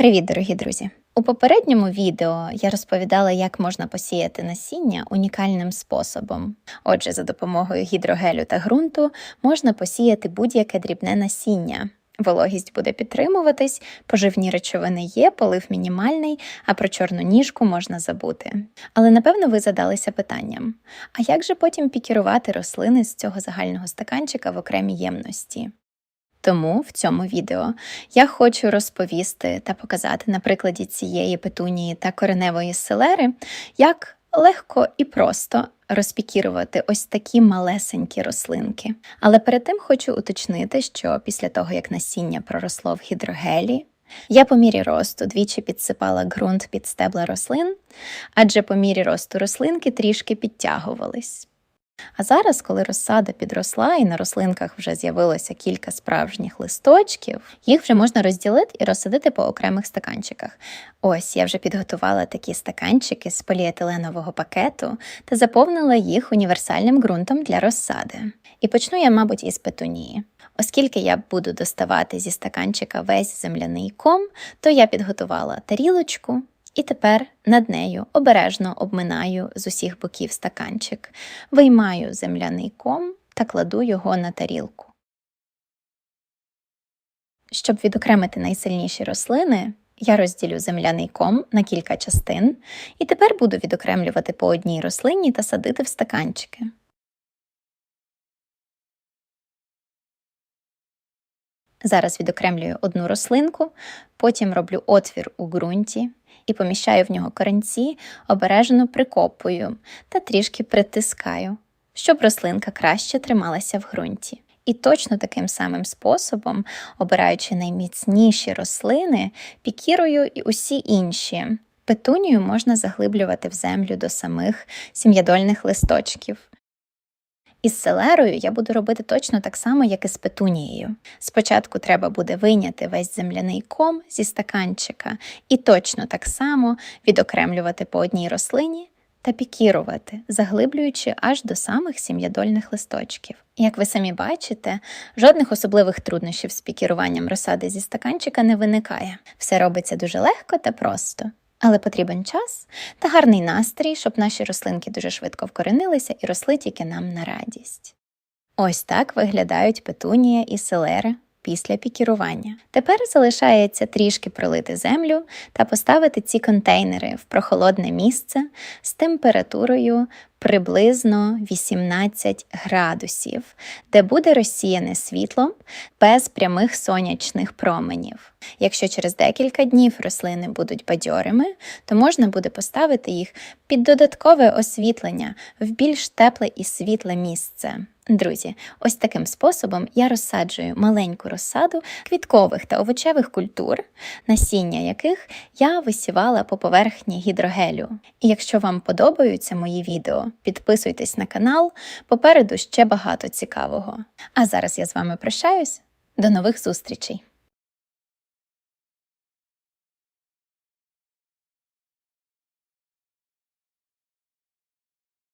Привіт, дорогі друзі! У попередньому відео я розповідала, як можна посіяти насіння унікальним способом. Отже, за допомогою гідрогелю та ґрунту можна посіяти будь-яке дрібне насіння. Вологість буде підтримуватись, поживні речовини є, полив мінімальний, а про чорну ніжку можна забути. Але напевно ви задалися питанням: а як же потім пікірувати рослини з цього загального стаканчика в окремій ємності? Тому в цьому відео я хочу розповісти та показати на прикладі цієї петунії та кореневої селери, як легко і просто розпікірувати ось такі малесенькі рослинки. Але перед тим хочу уточнити, що після того, як насіння проросло в гідрогелі, я по мірі росту двічі підсипала ґрунт під стебла рослин, адже по мірі росту рослинки трішки підтягувались. А зараз, коли розсада підросла і на рослинках вже з'явилося кілька справжніх листочків, їх вже можна розділити і розсадити по окремих стаканчиках. Ось я вже підготувала такі стаканчики з поліетиленового пакету та заповнила їх універсальним ґрунтом для розсади. І почну я, мабуть, із петунії. Оскільки я буду доставати зі стаканчика весь земляний ком, то я підготувала тарілочку, і тепер над нею обережно обминаю з усіх боків стаканчик, виймаю земляний ком та кладу його на тарілку. Щоб відокремити найсильніші рослини, я розділю земляний ком на кілька частин і тепер буду відокремлювати по одній рослині та садити в стаканчики. Зараз відокремлюю одну рослинку, потім роблю отвір у ґрунті і поміщаю в нього коренці, обережно прикопую та трішки притискаю, щоб рослинка краще трималася в ґрунті. І точно таким самим способом, обираючи найміцніші рослини, пікірую і усі інші. Петунію можна заглиблювати в землю до самих сім'ядольних листочків. Із селерою я буду робити точно так само, як і з петунією. Спочатку треба буде вийняти весь земляний ком зі стаканчика і точно так само відокремлювати по одній рослині та пікірувати, заглиблюючи аж до самих сім'ядольних листочків. Як ви самі бачите, жодних особливих труднощів з пікіруванням розсади зі стаканчика не виникає. Все робиться дуже легко та просто. Але потрібен час та гарний настрій, щоб наші рослинки дуже швидко вкоренилися і росли тільки нам на радість. Ось так виглядають петунія і селери після пікірування. Тепер залишається трішки пролити землю та поставити ці контейнери в прохолодне місце з температурою приблизно 18 градусів, де буде розсіяне світло без прямих сонячних променів. Якщо через декілька днів рослини будуть бадьорими, то можна буде поставити їх під додаткове освітлення в більш тепле і світле місце. Друзі, ось таким способом я розсаджую маленьку розсаду квіткових та овочевих культур, насіння яких я висівала по поверхні гідрогелю. І якщо вам подобаються мої відео, підписуйтесь на канал, попереду ще багато цікавого. А зараз я з вами прощаюсь. До нових зустрічей!